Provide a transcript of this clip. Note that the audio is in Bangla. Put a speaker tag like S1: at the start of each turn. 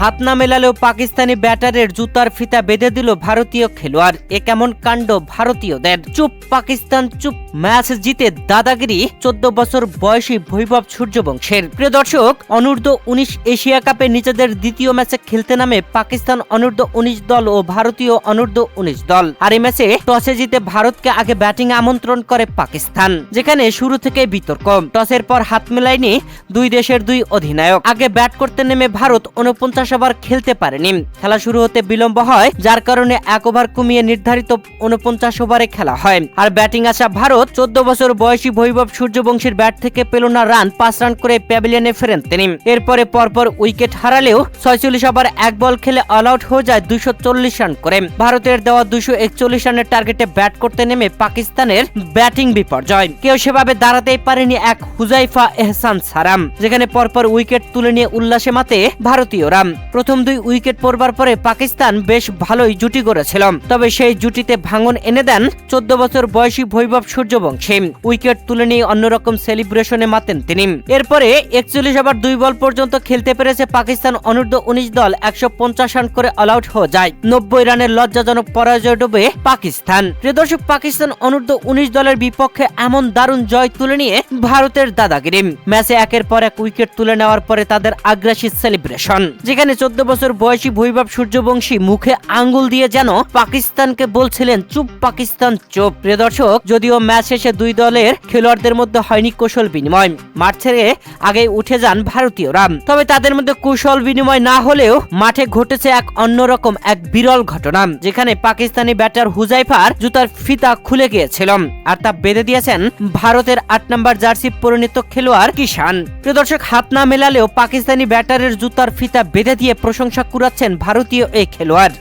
S1: হাত না মেলালেও পাকিস্তানি ব্যাটারের জুতার ফিতা বেঁধে দিল ভারতীয় খেলোয়াড়। এ কেমন কাণ্ড ভারতীয়দের। চুপ পাকিস্তান, চুপ ম্যাচ জিতে দাদাগিরি চোদ্দ বছর বয়সী বৈভব সূর্যবংশের। প্রিয় দর্শক, অনূর্ধ্ব উনিশ এশিয়া কাপে নিজেদের দ্বিতীয় ম্যাচে খেলতে নামে পাকিস্তান অনূর্ধ্ব উনিশ দল ও ভারতীয় অনূর্ধ্ব উনিশ দল। আর এই ম্যাচে টসে জিতে ভারতকে আগে ব্যাটিং আমন্ত্রণ করে পাকিস্তান, যেখানে শুরু থেকে বিতর্ক। টসের পর হাত মেলায়নি দুই দেশের দুই অধিনায়ক। আগে ব্যাট করতে নেমে ভারত উনপঞ্চাশ ওভার খেলতে পারেনি। খেলা শুরু হতে বিলম্ব হয়, যার কারণে এক ওভার কমিয়ে নির্ধারিত উনপঞ্চাশ ওভারে খেলা হয়। আর ব্যাটিং আসা ভারত। চোদ্দ বছর বয়সী বৈভব সূর্যবংশীর ব্যাট থেকে পেল না রান, পাঁচ রান করে প্যাভিলিয়নে ফেরেন তিনি। এরপরে পরপর উইকেট হারালেও ছয়চল্লিশ ওভার এক বল খেলে অল আউট হয়ে যায় চল্লিশ রান করে। ভারতের দেওয়া একচল্লিশ রানের টার্গেটে ব্যাট করতে নেমে পাকিস্তানের ব্যাটিং বিপর্যয়। কেউ সেভাবে দাঁড়াতেই পারেনি এক হুজাইফা এহসান সারাম, যেখানে পরপর উইকেট তুলে নিয়ে উল্লাসে মাতে ভারতীয় ভারতীয়রা। প্রথম দুই উইকেট পড়বার পরে পাকিস্তান বেশ ভালোই জুটি গড়েছিল তবে সেই জুটিতে ভাঙন এনে দেন চোদ্দ বছর বয়সী বৈভব সূর্যবংশী। উইকেট তুলে নিয়ে অন্যরকম সেলিব্রেশনে মাতেন তিনি। এরপরে একচল্লিশ ওভার দুই বল পর্যন্ত খেলতে পেরেছে পাকিস্তান অনূর্ধ্ব উনিশ দল একশো পঞ্চাশ রান করে অল আউট হয়ে যায়। নব্বই রানের লজ্জাজনক পরাজয় ডুবে পাকিস্তান। প্রিয় দর্শক, পাকিস্তান অনূর্ধ্ব উনিশ দলের বিপক্ষে এমন দারুণ জয় তুলে নিয়ে ভারতের দাদাগিরি। ম্যাচে একের পর এক উইকেট তুলে নেওয়ার পরে তাদের আগ্রাসী সেলিব্রেশন। যেখানে চোদ্দ বছর বয়সী বৈভব সূর্যবংশী মুখে আঙ্গুল দিয়ে যেন পাকিস্তানকে বলছিলেন, চুপ পাকিস্তান, চুপ। প্রিয় দর্শক, যদিও ম্যাচ শেষে দুই দলের খেলোয়াড়দের মধ্যে হয়নি কৌশল বিনিময়। মাঠ ছেড়ে আগে উঠে যান ভারতীয়রা। তবে তাদের মধ্যে কৌশল বিনিময় না হলেও মাঠে ঘটেছে এক অন্যরকম এক বিরল ঘটনা, যেখানে পাকিস্তানি ব্যাটার হুজাইফার জুতার ফিতা খুলে গিয়েছিল আর তা বেঁধে দিয়েছেন ভারতের আট নম্বর জার্সি পরিণত খেলোয়াড় কিষান প্রিয় দর্শক, হাত না মেলালেও পাকিস্তানি ব্যাটারের জুতার ফিতা বেঁধে দিয়ে প্রশংসা কুড়াচ্ছেন ভারতীয় এই খেলোয়াড়।